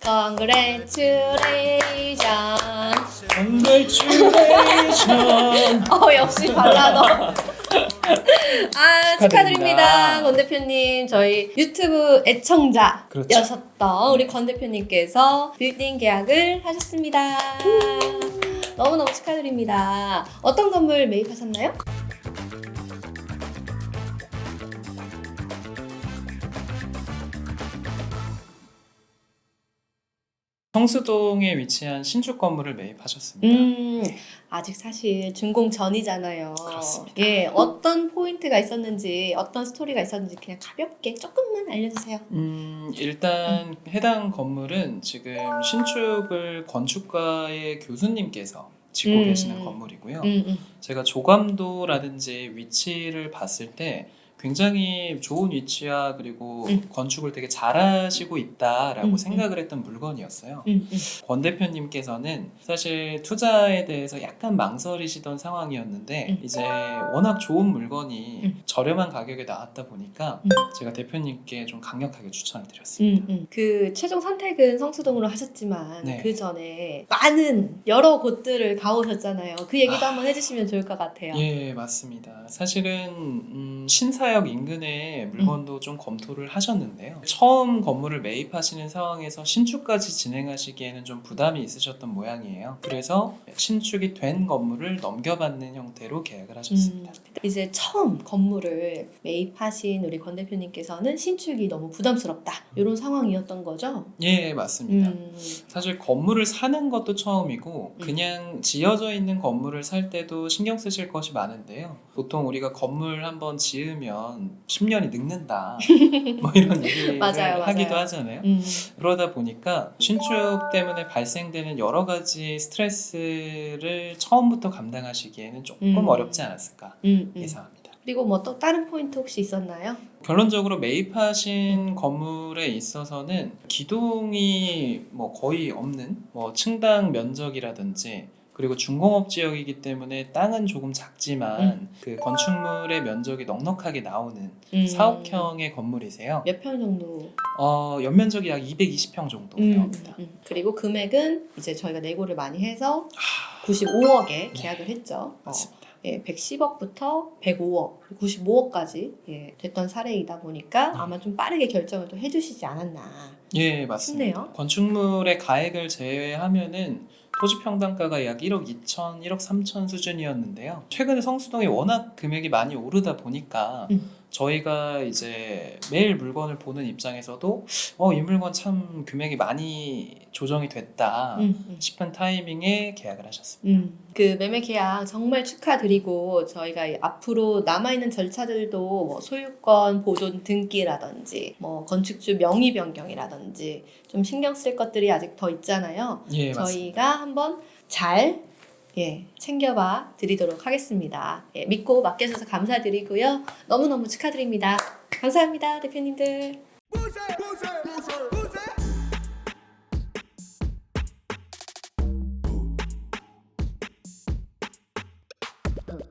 Congratulations. Congratulations. 어 역시 발라더. 아 축하드립니다, 축하드립니다. 권 대표님. 저희 유튜브 애청자였었던 그렇죠. 우리 권 대표님께서 빌딩 계약을 하셨습니다. 너무너무 축하드립니다. 어떤 건물 매입하셨나요? 성수동에 위치한 신축 건물을 매입하셨습니다. 음, 아직 사실 준공 전이잖아요. 그렇습니다. 예, 어떤 포인트가 있었는지, 어떤 스토리가 있었는지 그냥 가볍게 조금만 알려주세요. 음, 일단 해당 건물은 지금 신축을 건축가의 교수님께서 짓고 음. 계시는 건물이고요. 음, 음. 제가 조감도라든지 위치를 봤을 때 굉장히 좋은 위치와 그리고 음. 건축을 되게 잘하시고 있다라고 음, 생각을 했던 물건이었어요. 음, 음. 권 대표님께서는 사실 투자에 대해서 약간 망설이시던 상황이었는데 음. 이제 워낙 좋은 물건이 음. 저렴한 가격에 나왔다 보니까 음. 제가 대표님께 좀 강력하게 추천을 드렸습니다. 음, 음. 그 최종 선택은 성수동으로 하셨지만 네. 그 전에 많은 여러 곳들을 가보셨잖아요. 그 얘기도 한번 해주시면 좋을 것 같아요. 예, 맞습니다. 사실은 음, 신사 역 인근의 물건도 좀 검토를 하셨는데요. 처음 건물을 매입하시는 상황에서 신축까지 진행하시기에는 좀 부담이 있으셨던 모양이에요. 그래서 신축이 된 건물을 넘겨받는 형태로 계약을 하셨습니다. 음, 이제 처음 건물을 매입하신 우리 권 대표님께서는 신축이 너무 부담스럽다 이런 상황이었던 거죠. 예, 맞습니다. 음, 사실 건물을 사는 것도 처음이고 음. 그냥 지어져 있는 건물을 살 때도 신경 쓰실 것이 많은데요. 보통 우리가 건물 한번 지으면 10년이 늙는다. 뭐 이런 얘기를 맞아요, 하기도 맞아요. 하잖아요. 음, 그러다 보니까 신축 때문에 발생되는 여러 가지 스트레스를 처음부터 감당하시기에는 조금 음. 어렵지 않았을까 음, 음. 예상합니다. 그리고 뭐 또 다른 포인트 혹시 있었나요? 결론적으로 매입하신 건물에 있어서는 기둥이 뭐 거의 없는 뭐 층당 면적이라든지 그리고 중공업 지역이기 때문에 땅은 조금 작지만 그 건축물의 면적이 넉넉하게 나오는 음. 사옥형의 건물이세요. 몇 평 정도? 어, 연면적이 약 220평 정도 음, 나옵니다. 음, 음. 그리고 금액은 이제 저희가 내고를 많이 해서 아, 95억에 계약을 했죠. 어, 맞습니다. 예, 110억부터 105억, 95억까지 예, 됐던 사례이다 보니까 아마 좀 빠르게 결정을 또 해주시지 않았나. 예, 맞습니다. 싶네요. 건축물의 가액을 제외하면은 토지 평당가가 약 1억 2천, 1억 3천 수준이었는데요. 최근에 성수동이 워낙 금액이 많이 오르다 보니까 음. 저희가 이제 매일 물건을 보는 입장에서도 어, 이 물건 참 금액이 많이 조정이 됐다 음, 음. 싶은 타이밍에 계약을 하셨습니다. 음, 그 매매 계약 정말 축하드리고 저희가 이 앞으로 남아 있는 절차들도 뭐 소유권 보존 등기라든지 뭐 건축주 명의 변경이라든지 좀 신경 쓸 것들이 아직 더 있잖아요. 예, 맞습니다. 저희가 한번 잘 예, 챙겨봐 드리도록 하겠습니다. 예, 믿고 맡겨주셔서 감사드리고요. 너무너무 축하드립니다. 감사합니다, 대표님들.